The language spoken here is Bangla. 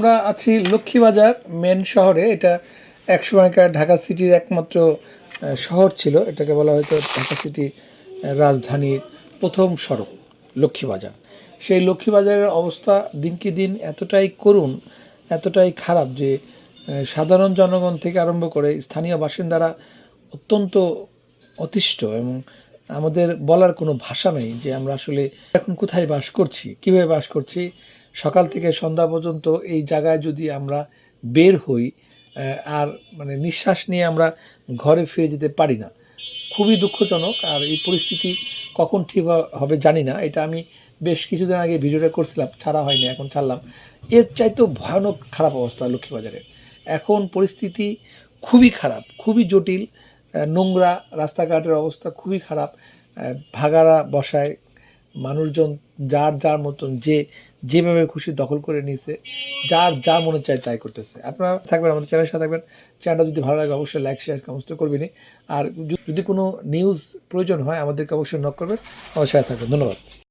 আমরা আছি লক্ষ্মীবাজার মেন শহরে। এটা এক সময়কার ঢাকা সিটির একমাত্র শহর ছিল। এটাকে বলা হয়তো ঢাকা সিটি রাজধানীর প্রথম সড়ক, লক্ষ্মীবাজার। সেই লক্ষ্মীবাজারের অবস্থা দিনকে দিন এতটাই করুণ, এতটাই খারাপ যে সাধারণ জনগণ থেকে আরম্ভ করে স্থানীয় বাসিন্দারা অত্যন্ত অতিষ্ঠ এবং আমাদের বলার কোনো ভাষা নেই যে আমরা আসলে এখন কোথায় বাস করছি, কীভাবে বাস করছি। সকাল থেকে সন্ধ্যা পর্যন্ত এই জায়গায় যদি আমরা বের হই আর মানে নিঃশ্বাস নিয়ে আমরা ঘরে ফিরে যেতে পারি না, খুবই দুঃখজনক। আর এই পরিস্থিতি কখন ঠিক হবে জানি না। এটা আমি বেশ কিছুদিন আগে ভিডিওটা করছিলাম, ছাড়া হয়নি, এখন ছাড়লাম। এর চাইতেও ভয়ানক খারাপ অবস্থা লক্ষ্মীবাজারের এখন পরিস্থিতি খুবই খারাপ, খুবই জটিল। নোংরা রাস্তাঘাটের অবস্থা খুবই খারাপ। ভাগারা বসায় মানুষজন যার যার মতন যে, যেভাবে খুশি দখল করে নিয়েছে যার যার মনে চায় তাই করতেছে। আপনারা থাকবেন, আমাদের চ্যানেলের সাথে থাকবেন। চ্যানেলটা যদি ভালো লাগে, অবশ্যই লাইক শেয়ার সমস্ত করবেন আর যদি কোনো নিউজ প্রয়োজন হয়, আমাদেরকে অবশ্যই নক করবেন। আমাদের সাথে থাকবেন। ধন্যবাদ।